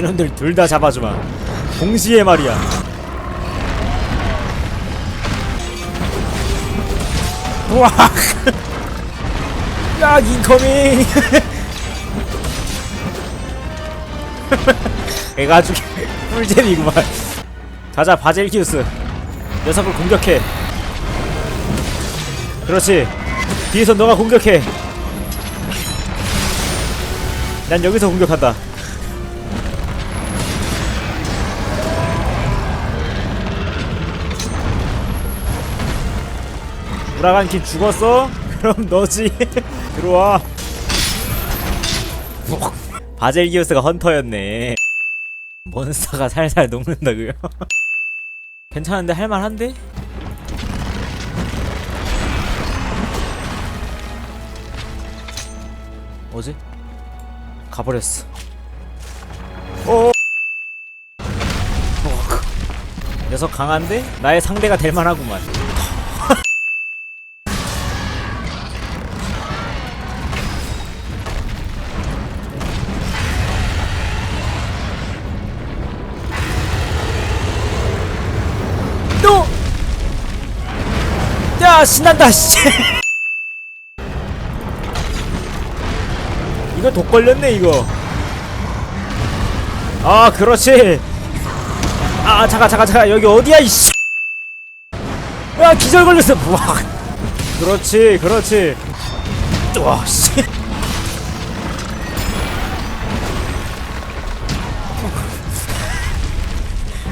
이놈들 둘 다 잡아주마. 동시에 말이야. 우와. 야 인커밍 애가 죽 꿀잼이구만. 가자 바젤기우스. 녀석을 공격해. 그렇지. 뒤에서 너가 공격해. 난 여기서 공격한다 우라간 킴 죽었어? 그럼 너지 들어와 바젤기우스가 헌터였네 몬스터가 살살 녹는다고요? 괜찮은데 할만한데? 뭐지? 가버렸어 오 녀석 강한데? 나의 상대가 될 만하구만 야 신난다 씨. 이거 독 걸렸네 이거. 아 그렇지. 아 잠깐 잠깐 잠깐. 여기 어디야 이씨. 야 기절 걸렸어. 와 그렇지 그렇지. 와씨.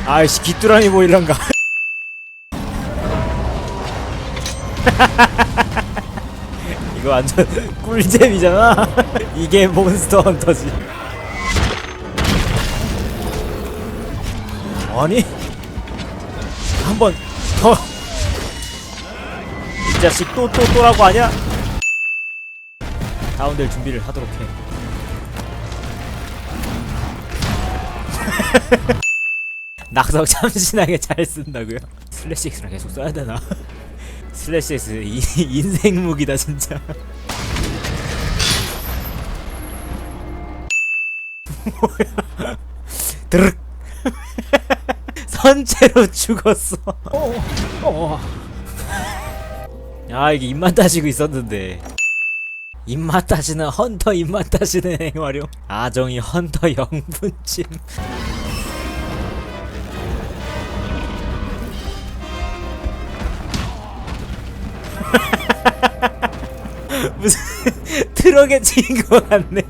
아이씨 귀뚜라미 보일란가 이거 완전 꿀잼이잖아. 이게 몬스터 헌터지. 아니? 한 번 더. 이 자식 또 또 또 라고 하냐? 다운될 준비를 하도록 해. 낙석 참신하게 잘 쓴다고요? 슬래시 X랑 계속 써야 되나? 슬래시 X 이, 인생 무기다 진짜. 뭐야? 드륵. 선체로 죽었어. 아 이게 입맛 따지고 있었는데. 입맛 따지는 헌터 입맛 따지는 행활용 아정이 헌터 영분침 무슨 트럭에 치인 것 같네